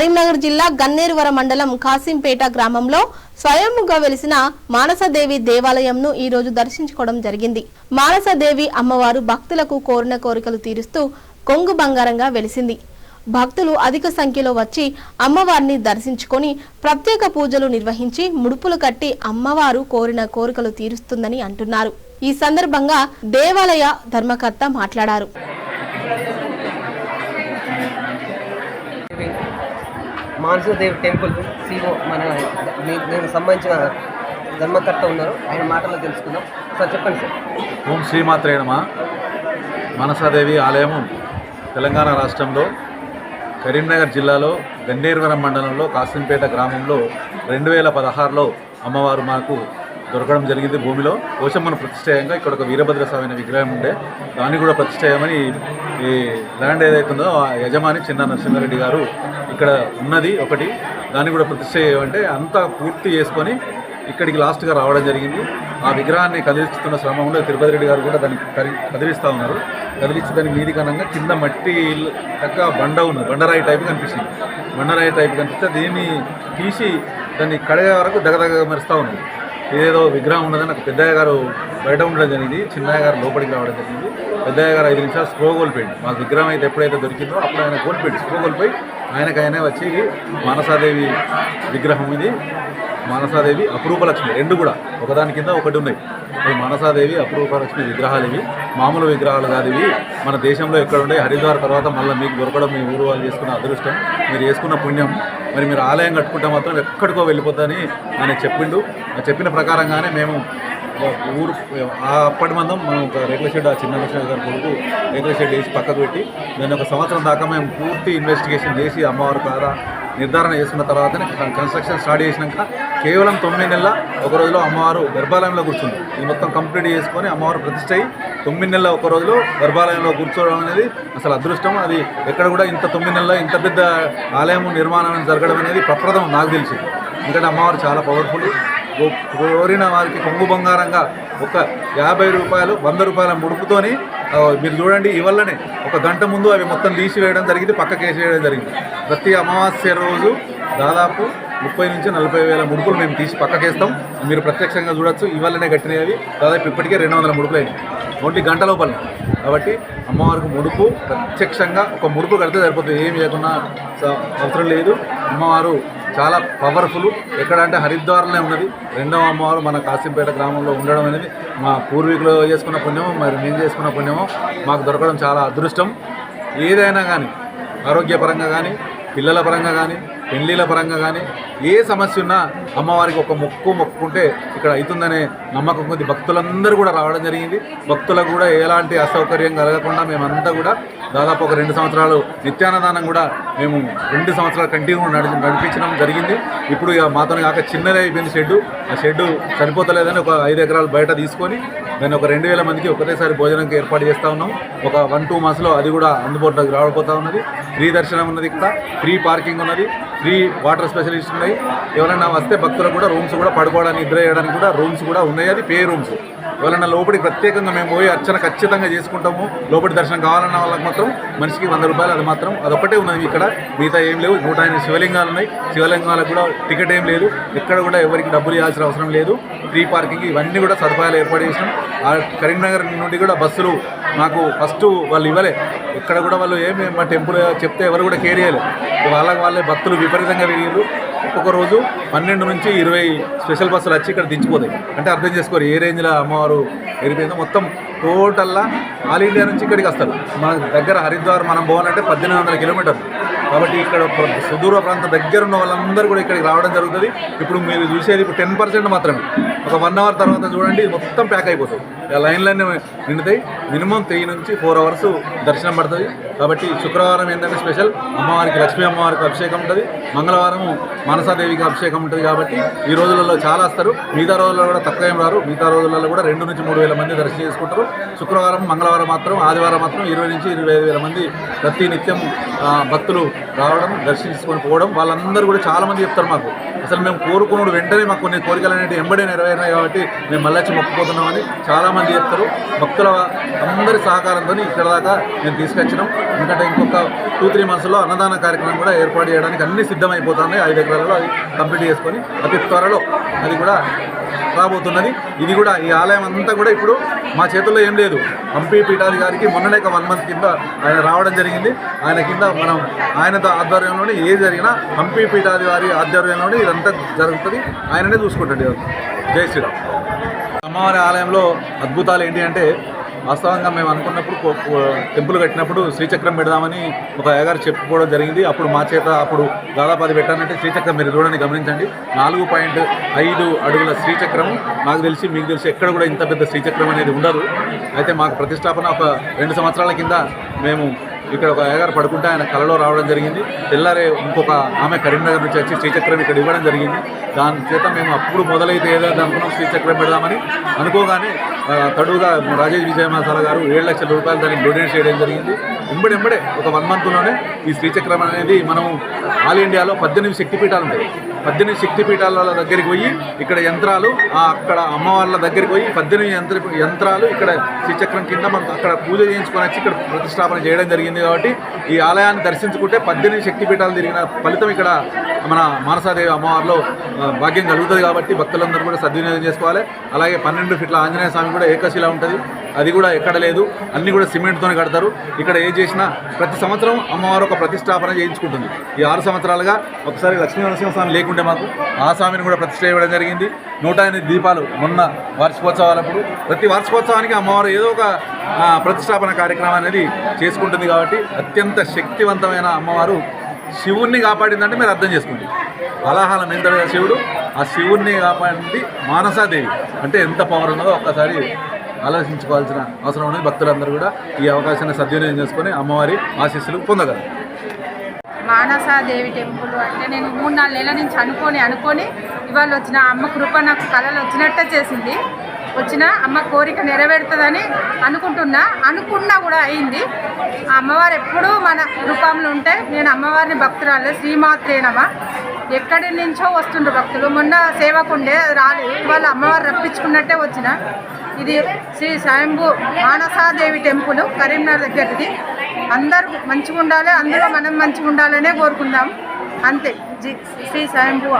కరీంనగర్ జిల్లా గన్నేరువర మండలం కాసింపేట గ్రామంలో స్వయంగా వెలిసిన మానసదేవి దేవాలయంను ఈ రోజు దర్శించుకోవడం జరిగింది. మానసదేవి అమ్మవారు భక్తులకు కోరిన కోరికలు తీరుస్తూ కొంగు బంగారంగా వెలిసింది. భక్తులు అధిక సంఖ్యలో వచ్చి అమ్మవారిని దర్శించుకొని ప్రత్యేక పూజలు నిర్వహించి ముడుపులు కట్టి అమ్మవారు కోరిన కోరికలు తీరుస్తుందని అంటున్నారు. ఈ సందర్భంగా దేవాలయ ధర్మకర్త మాట్లాడారు. మానసదేవి టెంపుల్ సీఓ మన మీ- దీనికి సంబంధించిన ధర్మకర్త ఉన్నారు. ఆయన మాటలు తెలుసుకుందాం. సార్ చెప్పండి సార్. ఓం శ్రీమాత్రే మనసాదేవి ఆలయము తెలంగాణ రాష్ట్రంలో కరీంనగర్ జిల్లాలో గన్నేరువరం మండలంలో కాసింపేట గ్రామంలో రెండు వేల పదహారులో అమ్మవారు మాకు దొరకడం జరిగింది భూమిలో. కోశమ్మను ప్రతిష్టయంగా ఇక్కడ ఒక వీరభద్ర స్వామి విగ్రహం ఉండే. దాన్ని కూడా ప్రతిష్టయమని ఈ ల్యాండ్ ఏదైతుందో ఆ యజమాని చిన్న నరసింహారెడ్డి గారు ఇక్కడ ఉన్నది ఒకటి. దాన్ని కూడా ప్రతిష్ట చేయమంటే అంతా పూర్తి చేసుకొని ఇక్కడికి లాస్ట్గా రావడం జరిగింది. ఆ విగ్రహాన్ని కదిలిస్తున్న శ్రమంలో తిరుపతి రెడ్డి గారు కూడా దాన్ని కరి కదిలిస్తూ ఉన్నారు. కదిలిస్తే దాని మీది కనంగా కింద మట్టి తక్క బండ ఉన్నది. బండరాయి టైప్ కనిపిస్తుంది. బండరాయి టైప్ కనిపిస్తే దీన్ని తీసి దాన్ని కడగ వరకు దగదగ మెరుస్తూ ఉన్నది. ఏదో విగ్రహం ఉన్నదని నాకు పెద్దయ్య గారు బయట ఉండడం జరిగింది. చిన్నయ్య గారు లోపలికి రావడం జరిగింది. పెద్దయ్య గారు ఐదు నిమిషాలు స్క్రో కోల్పోయింది మాకు విగ్రహం అయితే ఎప్పుడైతే దొరికిందో అప్పుడు ఆయన కోల్పోయింది స్క్రో కోల్పోయి ఆయనకు వచ్చి మానసాదేవి విగ్రహం ఇది. మానసాదేవి అపురూప లక్ష్మి రెండు కూడా. ఒకదాని కింద ఒకటి ఉన్నాయి. అవి మానసాదేవి అపురూప లక్ష్మి విగ్రహాలు ఇవి. మామూలు విగ్రహాలు కాదు ఇవి. మన దేశంలో ఎక్కడ ఉండే హరిద్వార్ తర్వాత మళ్ళీ మీకు దొరకడం మీ ఊరు వాళ్ళు చేసుకున్న అదృష్టం. మీరు చేసుకున్న పుణ్యం. మరి మీరు ఆలయం కట్టుకుంటే మాత్రం ఎక్కడికో వెళ్ళిపోతుందని ఆయన చెప్పిండు. చెప్పిన ప్రకారంగానే మేము ఊరు ఆ అప్పటి మందం మనం ఒక రేకుల షెడ్ ఆ చిన్న లక్ష్మి గారి కొడుకు రేకుల షెడ్ వేసి పక్కకు పెట్టి దాన్ని ఒక సంవత్సరం దాకా మేము పూర్తి ఇన్వెస్టిగేషన్ చేసి అమ్మవారి కాదా నిర్ధారణ చేసుకున్న తర్వాతనే కన్స్ట్రక్షన్ స్టార్ట్ చేసినాక కేవలం తొమ్మిది నెలల ఒక రోజులో అమ్మవారు గర్భాలయంలో కూర్చుంది. ఇది మొత్తం కంప్లీట్ చేసుకొని అమ్మవారు ప్రతిష్ట అయ్యి తొమ్మిది నెలల ఒక రోజులో గర్భాలయంలో కూర్చోవడం అనేది అసలు అదృష్టం. అది ఎక్కడ కూడా ఇంత తొమ్మిది నెలల ఇంత పెద్ద ఆలయం నిర్మాణం జరగడం అనేది ప్రప్రదం నాకు తెలిసి. ఎందుకంటే అమ్మవారు చాలా పవర్ఫుల్ కోరిన వారికి కొంగు బంగారంగా ఒక యాభై రూపాయలు వంద రూపాయల ముడుపుతోని మీరు చూడండి ఇవల్లనే ఒక గంట ముందు అవి మొత్తం తీసివేయడం జరిగింది పక్కకి వేసివేయడం జరిగింది. ప్రతి అమావాస్య రోజు దాదాపు ముప్పై నుంచి నలభై వేల ముడుపులు మేము తీసి పక్కకేస్తాం. మీరు ప్రత్యక్షంగా చూడొచ్చు ఇవల్లనే కట్టినవి దాదాపు ఇప్పటికే రెండు వందల ముడుపులు అయినాయి. ఓన్లీ గంట లోపల కాబట్టి అమ్మవారికి ముడుపు ప్రత్యక్షంగా ఒక ముడుపు కడితే సరిపోతుంది. ఏమి లేకున్నా అవసరం లేదు. అమ్మవారు చాలా పవర్ఫుల్ ఎక్కడ అంటే హరిద్వార్లోనే ఉన్నది. రెండవ అమ్మవారు మన కాసింపేట గ్రామంలో ఉండడం అనేది మా పూర్వీకులు చేసుకున్న పుణ్యమో మరి మేము చేసుకున్న పుణ్యమో మాకు దొరకడం చాలా అదృష్టం. ఏదైనా కానీ ఆరోగ్యపరంగా కానీ పిల్లల పరంగా కానీ పెళ్ళిల పరంగా కానీ ఏ సమస్య ఉన్నా అమ్మవారికి ఒక మొక్కు మొక్కుకుంటే ఇక్కడ అవుతుందనే నమ్మకం కొద్ది భక్తులందరూ కూడా రావడం జరిగింది. భక్తులకు కూడా ఎలాంటి అసౌకర్యం కలగకుండా మేమంతా కూడా దాదాపు ఒక రెండు సంవత్సరాలు నిత్యాన్నదానం కూడా మేము రెండు సంవత్సరాలు కంటిన్యూ నడి నడిపించడం జరిగింది. ఇప్పుడు ఇక మాతో కాక చిన్నదే అయిపోయింది షెడ్డు. ఆ షెడ్డు సరిపోతలేదని ఒక ఐదు ఎకరాలు బయట తీసుకొని దాన్ని ఒక రెండు వేల మందికి ఒకటేసారి భోజనంకి ఏర్పాటు చేస్తూ ఉన్నాం. ఒక వన్ టూ మంత్స్లో అది కూడా అందుబాటులోకి రావబోతూ ఉన్నది. ఫ్రీ దర్శనం ఉన్నది ఇక్కడ ఫ్రీ పార్కింగ్ ఉన్నది ఫ్రీ వాటర్ స్పెషలిస్ట్ ఉన్నాయి. ఎవరైనా వస్తే భక్తులకు కూడా రూమ్స్ కూడా పడుకోవడానికి నిద్ర చేయడానికి కూడా రూమ్స్ కూడా ఉన్నాయి. అది పే రూమ్స్ ఎవరైనా లోపలికి ప్రత్యేకంగా మేము పోయి అర్చన ఖచ్చితంగా చేసుకుంటాము. లోపలి దర్శనం కావాలన్న వాళ్ళకి మాత్రం మనిషికి వంద రూపాయలు అది మాత్రం అదొక్కటే ఉన్నది ఇక్కడ. మిగతా ఏం లేవు. నూట ఎనిమిది శివలింగాలు ఉన్నాయి. శివలింగాలకు కూడా టికెట్ ఏం లేదు. ఎక్కడ కూడా ఎవరికి డబ్బులు ఇవ్వాల్సిన అవసరం లేదు. ఫ్రీ పార్కింగ్ ఇవన్నీ కూడా సదుపాయాలు ఏర్పాటు చేసినాం. ఆ కరీంనగర్ నుండి కూడా బస్సులు మాకు ఫస్ట్ వాళ్ళు ఇవ్వలే. ఇక్కడ కూడా వాళ్ళు ఏమి మా టెంపుల్ చెప్తే ఎవరు కూడా కేర్ చేయలేదు వాళ్ళకి వాళ్ళే భక్తులు విపరీతంగా పెరిగారు ఒక్కొక్క రోజు పన్నెండు నుంచి ఇరవై స్పెషల్ బస్సులు వచ్చి ఇక్కడ దించిపోతాయి. అంటే అర్థం చేసుకోరు ఏ రేంజ్లో అమ్మవారు ఎరిపోయిందో మొత్తం టోటల్లా ఆల్ ఇండియా నుంచి ఇక్కడికి వస్తారు. మన దగ్గర హరిద్వార్ మనం పోవాలంటే పద్దెనిమిది వందల కిలోమీటర్లు. కాబట్టి ఇక్కడ సుదూర ప్రాంతం దగ్గర ఉన్న వాళ్ళందరూ కూడా ఇక్కడికి రావడం జరుగుతుంది. ఇప్పుడు మీరు చూసేది ఇప్పుడు టెన్ పర్సెంట్ మాత్రమే. ఒక వన్ అవర్ తర్వాత చూడండి మొత్తం ప్యాక్ అయిపోతుంది లైన్లన్నీ నిండుతాయి. మినిమం త్రీ నుంచి ఫోర్ అవర్స్ దర్శనం పడుతుంది. కాబట్టి శుక్రవారం ఏంటంటే స్పెషల్? అమ్మవారికి లక్ష్మీ అమ్మవారికి అభిషేకం ఉంటుంది. మంగళవారం మనసాదేవికి అభిషేకం ఉంటుంది కాబట్టి ఈ రోజులలో చాలా వస్తారు. మిగతా రోజుల్లో కూడా తక్కువ ఏం రారు. మిగతా రోజులలో కూడా రెండు నుంచి మూడు వేల మంది దర్శనం చేసుకుంటారు. శుక్రవారం మంగళవారం మాత్రం ఆదివారం మాత్రం ఇరవై నుంచి ఇరవై ఐదు వేల మంది ప్రతి నిత్యం భక్తులు రావడం దర్శించుకొని పోవడం వాళ్ళందరూ కూడా చాలా మంది చెప్తారు మాకు. అసలు మేము కోరుకున్నాడు వెంటనే మాకు కొన్ని కోరికలు అనేవి ఎంబడే నెరవేరినాయి కాబట్టి మేము మళ్ళీ వచ్చి మొక్కుపోతున్నామని చాలా మంది చెప్తారు భక్తుల అందరి సహకారంతో ఇక్కడ దాకా నేను తీసుకొచ్చినాం. ఎందుకంటే ఇంకొక టూ త్రీ మంత్స్లో అన్నదాన కార్యక్రమం కూడా ఏర్పాటు చేయడానికి అన్ని సిద్ధమైపోతున్నాయి ఐదు ఎకరాలలో అది కంప్లీట్ చేసుకొని అతి త్వరలో అది కూడా రాబోతున్నది. ఇది కూడా ఈ ఆలయం అంతా కూడా ఇప్పుడు మా చేతుల్లో ఏం లేదు. హంపీ పీఠాధికారికి మొన్ననే ఒక వన్ మంత్ కింద ఆయన రావడం జరిగింది. ఆయన కింద మనం ఆయన ఆధ్వర్యంలోనే ఏ జరిగినా హంపీ పీఠాధికారి ఆధ్వర్యంలోనే ఇదంతా జరుగుతుంది. ఆయననే చూసుకుంటాడు జై శ్రీరామ్. అమ్మవారి ఆలయంలో అద్భుతాలు ఏంటి అంటే వాస్తవంగా మేము అనుకున్నప్పుడు టెంపుల్ కట్టినప్పుడు శ్రీచక్రం పెడదామని ఒక అయ్యగారు చెప్పుకోవడం జరిగింది. అప్పుడు మా చేత అప్పుడు దాదాపు అది పెట్టానంటే శ్రీచక్రం మీరు చూడండి గమనించండి. నాలుగు పాయింట్ ఐదు అడుగుల శ్రీచక్రం. నాకు తెలిసి మీకు తెలిసి ఎక్కడ కూడా ఇంత పెద్ద శ్రీచక్రం అనేది ఉండదు. అయితే మాకు ప్రతిష్టాపన ఒక రెండు సంవత్సరాల కింద మేము ఇక్కడ ఒక అయ్యగారు పడుకుంటే ఆయన కలలో రావడం జరిగింది. తెల్లారే ఇంకొక ఆమె కరీంనగర్ నుంచి వచ్చి శ్రీచక్రం ఇక్కడ ఇవ్వడం జరిగింది. దాని చేత మేము అప్పుడు మొదలైతే ఏదైతే అనుకున్నాం శ్రీచక్రం పెడదామని అనుకోగానే ఆ, తడుగా రాజేష్ విజయమాసాల గారు ఏడు లక్షల రూపాయలు దానికి డొనేట్ చేయడం జరిగింది. ఎంబడెంబడే ఒక వన్ మంత్లోనే ఈ శ్రీచక్రం అనేది మనం ఆల్ ఇండియాలో పద్దెనిమిది శక్తిపీఠాలు ఉంటాయి. పద్దెనిమిది శక్తిపీఠాల దగ్గరికి పోయి ఇక్కడ యంత్రాలు అక్కడ అమ్మవార్ల దగ్గరికి పోయి పద్దెనిమిది యంత్ర యంత్రాలు ఇక్కడ శ్రీచక్రం కింద మనం అక్కడ పూజ చేయించుకొని వచ్చి ఇక్కడ ప్రతిష్టాపన చేయడం జరిగింది కాబట్టి ఈ ఆలయాన్ని దర్శించుకుంటే పద్దెనిమిది శక్తిపీఠాలు తిరిగిన ఫలితం ఇక్కడ మన మానసాదేవి అమ్మవారిలో భాగ్యం కలుగుతుంది కాబట్టి భక్తులందరూ కూడా సద్వినియోగం చేసుకోవాలి. అలాగే పన్నెండు ఫీట్ల ఆంజనేయ స్వామి కూడా ఏకశిలా ఉంటుంది. అది కూడా ఎక్కడ లేదు. అన్నీ కూడా సిమెంట్తోనే కడతారు. ఇక్కడ ఏం చేసినా ప్రతి సంవత్సరం అమ్మవారు ఒక ప్రతిష్టాపన చేయించుకుంటుంది. ఈ ఆరు సంవత్సరాలుగా ఒకసారి లక్ష్మీ నరసింహస్వామి లేకుంటే మాకు ఆ స్వామిని కూడా ప్రతిష్ట ఇవ్వడం జరిగింది. నూట ఎనిమిది దీపాలు మొన్న వార్షికోత్సవాలప్పుడు ప్రతి వార్షికోత్సవానికి అమ్మవారు ఏదో ఒక ప్రతిష్టాపన కార్యక్రమం అనేది చేసుకుంటుంది కాబట్టి అత్యంత శక్తివంతమైన అమ్మవారు శివుణ్ణి కాపాడిందంటే మీరు అర్థం చేసుకోండి. అలాహాలం ఎంత శివుడు? ఆ శివుణ్ణి కాపాడింది మానసాదేవి. అంటే ఎంత పవర్ ఉన్నదో ఒక్కసారి ఆలోచించుకోవాల్సిన అవసరం ఉన్నది. భక్తులందరూ కూడా ఈ అవకాశాన్ని సద్వినియోగం చేసుకొని అమ్మవారి ఆశీస్సులు పొందగలరు. మానసాదేవి టెంపుల్ అంటే నేను మూడు నాలుగు నెలల నుంచి అనుకొని అనుకొని ఇవాళ వచ్చిన అమ్మ కృప నాకు కళలు వచ్చినట్టే చేసింది. వచ్చిన అమ్మ కోరిక నెరవేరుతుందని అనుకుంటున్నా అనుకున్నా కూడా అయింది. ఆ అమ్మవారు ఎప్పుడూ మన రూపంలో ఉంటే నేను అమ్మవారిని భక్తురాలే శ్రీమాత్రేనమా ఎక్కడి నుంచో వస్తుండ్రు భక్తులు. మొన్న సేవకుండే రాలేదు. వాళ్ళు అమ్మవారు రప్పించుకున్నట్టే వచ్చిన. ఇది శ్రీ స్వయంభూ మానసాదేవి టెంపుల్ కరీంనగర్ దగ్గరది. అందరూ మంచిగా ఉండాలి అందరూ మనం మంచిగా ఉండాలనే కోరుకుందాం. అంతే. జి శ్రీ స్వయంభూ.